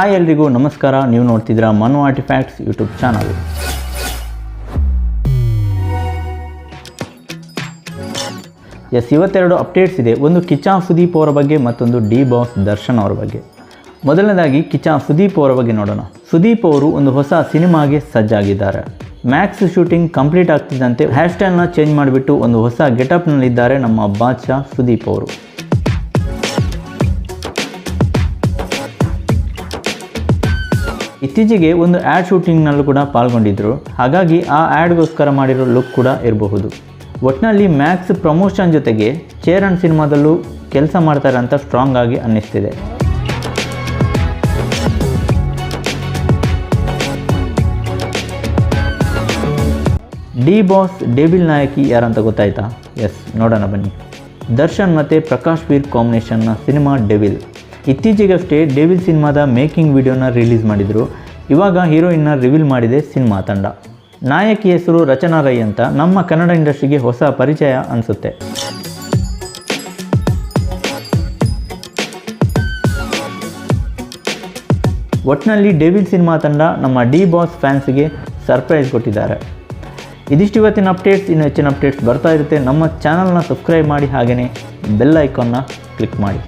Hi ಎಲ್ರಿಗೂ, ನಮಸ್ಕಾರ. ನೀವು ನೋಡ್ತಿದ್ದೀರಾ ಮನು ಆರ್ಟಿಫ್ಯಾಕ್ಟ್ಸ್ ಯೂಟ್ಯೂಬ್ ಚಾನಲ್ ಎಸ್ ಇವತ್ತೆರಡು ಅಪ್ಡೇಟ್ಸ್ ಇದೆ. ಒಂದು ಕಿಚಾ ಸುದೀಪ್ ಅವರ ಬಗ್ಗೆ, ಮತ್ತೊಂದು ಡಿ ಬಾಸ್ ದರ್ಶನ್ ಅವರ ಬಗ್ಗೆ. ಮೊದಲನೇದಾಗಿ ಕಿಚಾ ಸುದೀಪ್ ಅವರ ಬಗ್ಗೆ ನೋಡೋಣ. ಸುದೀಪ್ ಅವರು ಒಂದು ಹೊಸ ಸಿನಿಮಾಗೆ ಸಜ್ಜಾಗಿದ್ದಾರೆ. ಮ್ಯಾಕ್ಸ್ ಶೂಟಿಂಗ್ ಕಂಪ್ಲೀಟ್ ಆಗ್ತಿದ್ದಂತೆ ಹೇರ್ ಸ್ಟೈಲ್ನ ಚೇಂಜ್ ಮಾಡಿಬಿಟ್ಟು ಒಂದು ಹೊಸ ಗೆಟಪ್ನಲ್ಲಿದ್ದಾರೆ ನಮ್ಮ ಬಾದ್ಶಾ ಸುದೀಪ್ ಅವರು. ಇತ್ತೀಚೆಗೆ ಒಂದು ಆ್ಯಡ್ ಶೂಟಿಂಗ್ನಲ್ಲೂ ಕೂಡ ಪಾಲ್ಗೊಂಡಿದ್ದರು ಹಾಗಾಗಿ ಆ ಆ್ಯಡ್ಗೋಸ್ಕರ ಮಾಡಿರೋ ಲುಕ್ ಕೂಡ ಇರಬಹುದು. ಒಟ್ಟಿನಲ್ಲಿ ಮ್ಯಾಕ್ಸ್ ಪ್ರಮೋಷನ್ ಜೊತೆಗೆ ಚೇರನ್ ಸಿನಿಮಾದಲ್ಲೂ ಕೆಲಸ ಮಾಡ್ತಾರೆ ಅಂತ ಸ್ಟ್ರಾಂಗ್ ಆಗಿ ಅನ್ನಿಸ್ತಿದೆ. ಡಿ ಬಾಸ್ ಡೇಬಿಲ್ ನಾಯಕಿ ಯಾರಂತ ಗೊತ್ತಾಯ್ತಾ? ಎಸ್ ನೋಡೋಣ ಬನ್ನಿ. ದರ್ಶನ್ ಮತ್ತು ಪ್ರಕಾಶ್ ವೀರ್ ಕಾಂಬಿನೇಷನ್ನ ಸಿನಿಮಾ ಡೆವಿಲ್ ಇತ್ತೀಚೆಗಷ್ಟೇ ಡೇವಿಲ್ ಸಿನಿಮಾದ ಮೇಕಿಂಗ್ ವಿಡಿಯೋನ ರಿಲೀಸ್ ಮಾಡಿದರು. ಇವಾಗ ಹೀರೋಯಿನ್ನ ರಿವೀಲ್ ಮಾಡಿದೆ ಸಿನಿಮಾ ತಂಡ. ನಾಯಕಿ ಹೆಸರು ರಚನಾ ರೈ ಅಂತ ನಮ್ಮ ಕನ್ನಡ ಇಂಡಸ್ಟ್ರಿಗೆ ಹೊಸ ಪರಿಚಯ ಅನಿಸುತ್ತೆ. ಒಟ್ಟಿನಲ್ಲಿ ಡೇವಿಲ್ ಸಿನಿಮಾ ತಂಡ ನಮ್ಮ ಡಿ ಬಾಸ್ ಫ್ಯಾನ್ಸ್ಗೆ ಸರ್ಪ್ರೈಸ್ ಕೊಟ್ಟಿದ್ದಾರೆ. ಇದಿಷ್ಟು ಇವತ್ತಿನ ಅಪ್ಡೇಟ್ಸ್ ಇನ್ನು ಹೆಚ್ಚಿನ ಅಪ್ಡೇಟ್ಸ್ ಬರ್ತಾ ಇರುತ್ತೆ. ನಮ್ಮ ಚಾನಲ್ನ ಸಬ್ಸ್ಕ್ರೈಬ್ ಮಾಡಿ ಹಾಗೆಯೇ ಬೆಲ್ ಐಕಾನ್ನ ಕ್ಲಿಕ್ ಮಾಡಿ.